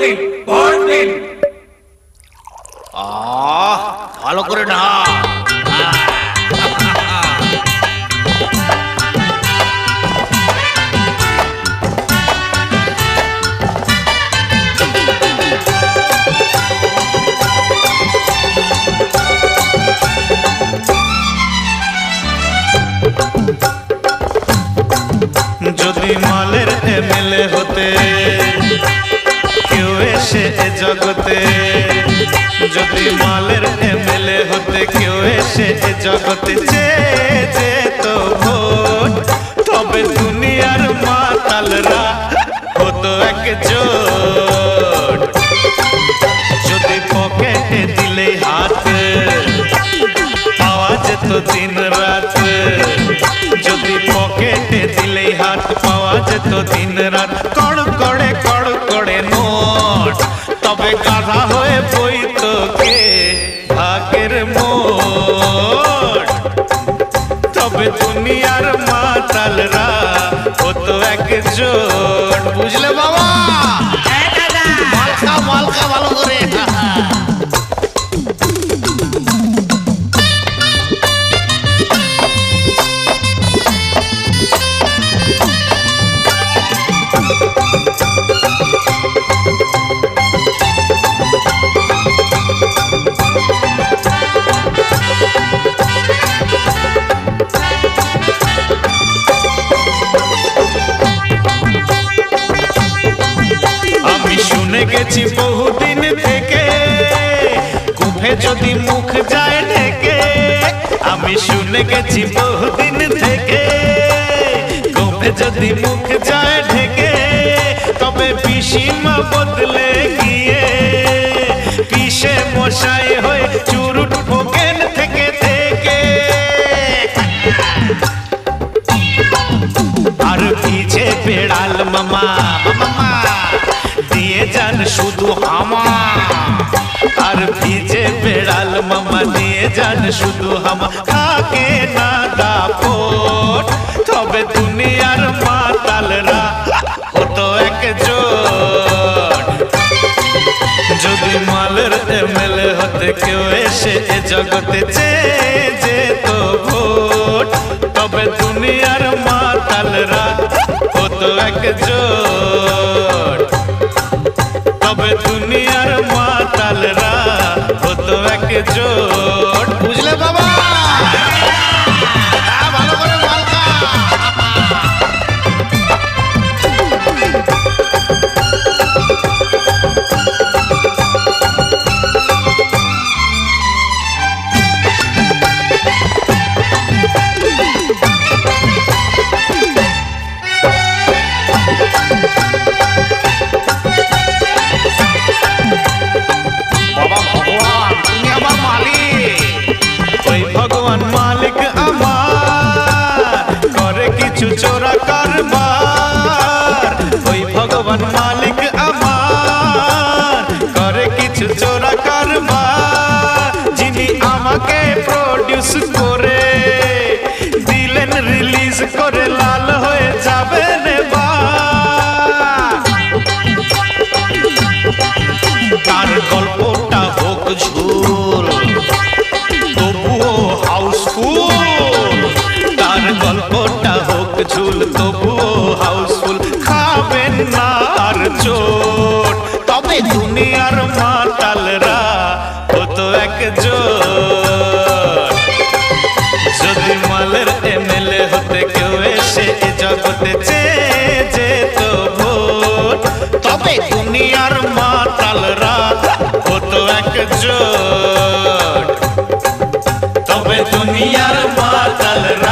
দিন ভোট দিন। ভালো করে না যদি মালের এমএলএ হতে এ জগতে। যদি মালের এমএলএ হতে কেউ এসে জগতে যে যে তো ভোট, তবে দুনিয়ার মাতালরা হতো এক জোট যদি পকেটে দিলে হাত, পাওয়া যেত দিন রাত। যদি পকেটে দিলে হাত, পাওয়া যেত দিন রাত। তবে হয়ে বই কে ভাগের মোট। তবে দুনিয়ার মাতালরা হতো এক কুফে যদি মুখ যায় ঢেকে, আমি শুনে গেছি বহুদিন থেকে। কুফে যদি মুখ যায় ঢেকে, তবে পিসিমা বদলে গিয়ে, পিসে মশাই হয়ে চুরুট ফোকেন থেকে থেকে। আর পিছে বেড়াল মামা মামা, দিয়ে যান শুধু হামা। যান শুধু হামা থাকে না দাপট। তবে দুনিয়ার মাতালরা হতো এক জোট যদি মালের এমএলএ হতে কেউ এসে এ জগতে চেয়ে যেত ভোট, তবে দুনিয়ার মাতালরা হতো এক জোট তবে দুনিয়ার মাতালরা হতো এক ঝুল তবুও হাউসফুল, খাবেন না আর চোট। তবে দুনিয়ার মাতালরা হতো একজোট। যদি মালের এমএলএ হতে কেউ এসে জগতে চেয়ে যেত তবে দুনিয়ার মাতালরা হতো একজোট। তবে দুনিয়ার মাতালরা